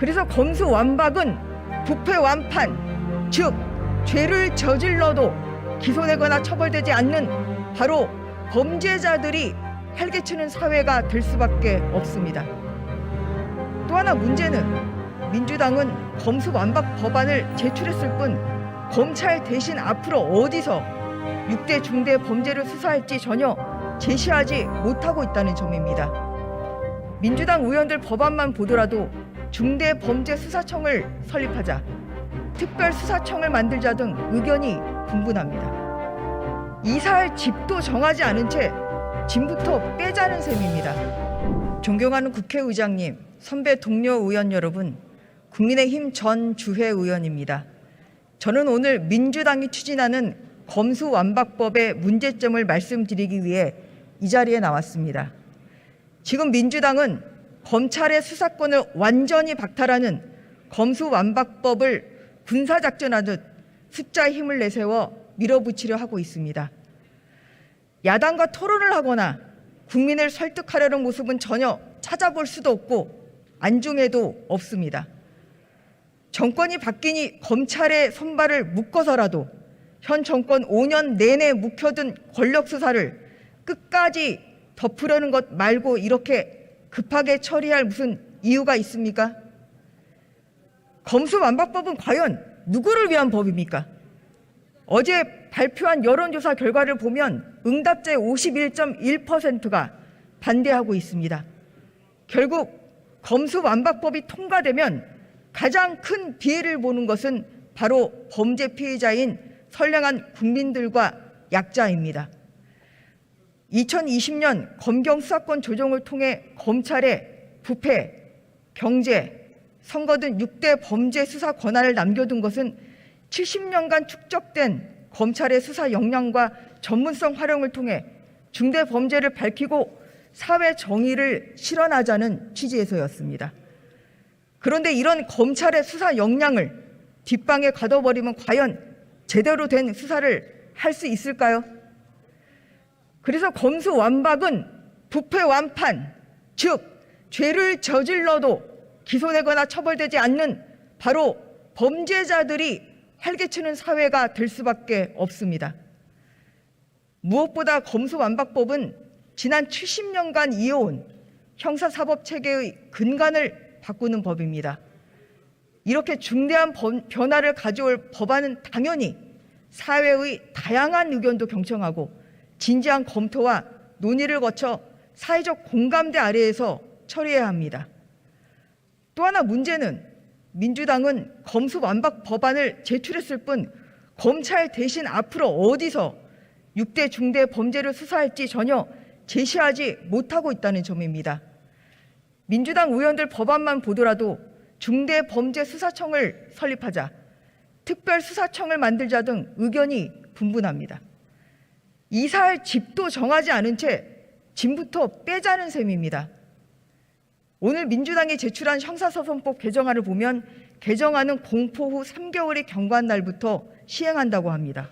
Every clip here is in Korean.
그래서 검수완박은 부패 완판, 즉 죄를 저질러도 기소되거나 처벌되지 않는 바로 범죄자들이 활개치는 사회가 될 수밖에 없습니다. 또 하나 문제는 민주당은 검수완박 법안을 제출했을 뿐 검찰 대신 앞으로 어디서 6대 중대 범죄를 수사할지 전혀 제시하지 못하고 있다는 점입니다. 민주당 의원들 법안만 보더라도 중대범죄수사청을 설립하자, 특별수사청을 만들자 등 의견이 분분합니다. 이사할 집도 정하지 않은 채 짐부터 빼자는 셈입니다. 존경하는 국회의장님, 선배 동료 의원 여러분, 국민의힘 전 주회 의원입니다. 저는 오늘 민주당이 추진하는 검수완박법의 문제점을 말씀드리기 위해 이 자리에 나왔습니다. 지금 민주당은 검찰의 수사권을 완전히 박탈하는 검수완박법을 군사작전하듯 숫자 힘을 내세워 밀어붙이려 하고 있습니다. 야당과 토론을 하거나 국민을 설득하려는 모습은 전혀 찾아볼 수도 없고 안중에도 없습니다. 정권이 바뀌니 검찰의 손발을 묶어서라도 현 정권 5년 내내 묵혀둔 권력 수사를 끝까지 덮으려는 것 말고 이렇게 급하게 처리할 무슨 이유가 있습니까? 검수완박법은 과연 누구를 위한 법입니까? 어제 발표한 여론조사 결과를 보면 응답자의 51.1%가 반대하고 있습니다. 결국 검수완박법이 통과되면 가장 큰 피해를 보는 것은 바로 범죄 피해자인 선량한 국민들과 약자입니다. 2020년 검경 수사권 조정을 통해 검찰의 부패, 경제, 선거 등 6대 범죄 수사 권한을 남겨둔 것은 70년간 축적된 검찰의 수사 역량과 전문성 활용을 통해 중대 범죄를 밝히고 사회 정의를 실현하자는 취지에서였습니다. 그런데 이런 검찰의 수사 역량을 뒷방에 가둬버리면 과연 제대로 된 수사를 할 수 있을까요? 그래서 검수 완박은 부패 완판, 즉 죄를 저질러도 기소되거나 처벌되지 않는 바로 범죄자들이 활개치는 사회가 될 수밖에 없습니다. 무엇보다 검수완박법은 지난 70년간 이어온 형사사법 체계의 근간을 바꾸는 법입니다. 이렇게 중대한 번- 변화를 가져올 법안은 당연히 사회의 다양한 의견도 경청하고 진지한 검토와 논의를 거쳐 사회적 공감대 아래에서 처리해야 합니다. 또 하나 문제는 민주당은 검수 완박 법안을 제출했을 뿐 검찰 대신 앞으로 어디서 6대 중대 범죄를 수사할지 전혀 제시하지 못하고 있다는 점입니다. 민주당 의원들 법안만 보더라도 중대범죄수사청을 설립하자, 특별수사청을 만들자 등 의견이 분분합니다. 이사할 집도 정하지 않은 채 짐부터 빼자는 셈입니다. 오늘 민주당이 제출한 형사소송법 개정안을 보면 개정안은 공포 후 3개월의 경과한 날부터 시행한다고 합니다.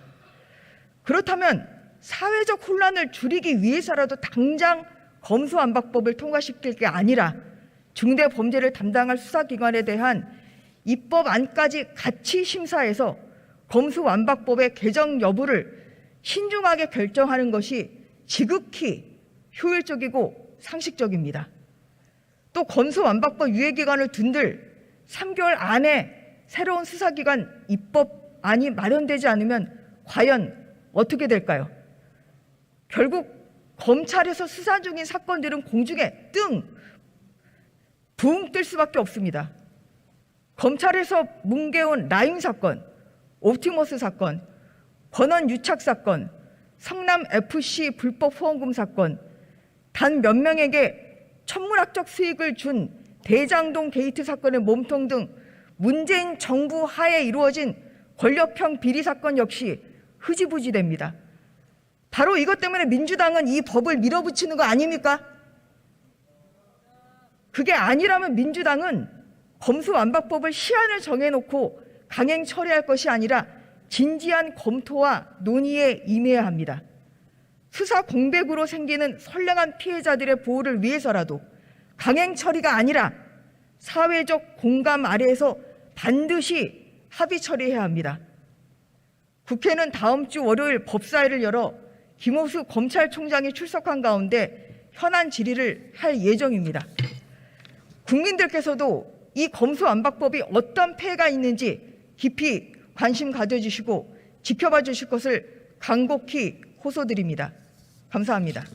그렇다면 사회적 혼란을 줄이기 위해서라도 당장 검수완박법을 통과시킬 게 아니라 중대 범죄를 담당할 수사기관에 대한 입법안까지 같이 심사해서 검수완박법의 개정 여부를 신중하게 결정하는 것이 지극히 효율적이고 상식적입니다. 또 검수완박법 유예기간을 둔들 3개월 안에 새로운 수사기관 입법안이 마련되지 않으면 과연 어떻게 될까요? 결국 검찰에서 수사 중인 사건들은 공중에 뜬, 붕 뜰 수밖에 없습니다. 검찰에서 뭉개온 라임 사건, 옵티머스 사건, 권원 유착 사건, 성남 FC 불법 후원금 사건, 단 몇 명에게 천문학적 수익을 준 대장동 게이트 사건의 몸통 등 문재인 정부 하에 이루어진 권력형 비리 사건 역시 흐지부지됩니다. 바로 이것 때문에 민주당은 이 법을 밀어붙이는 거 아닙니까? 그게 아니라면 민주당은 검수완박법을 시한을 정해놓고 강행 처리할 것이 아니라 진지한 검토와 논의에 임해야 합니다. 수사 공백으로 생기는 선량한 피해자들의 보호를 위해서라도 강행 처리가 아니라 사회적 공감 아래에서 반드시 합의 처리해야 합니다. 국회는 다음 주 월요일 법사위를 열어 김호수 검찰총장이 출석한 가운데 현안 질의를 할 예정입니다. 국민들께서도 이 검수안박법이 어떤 폐해가 있는지 깊이 관심 가져주시고 지켜봐 주실 것을 간곡히 호소드립니다. 감사합니다.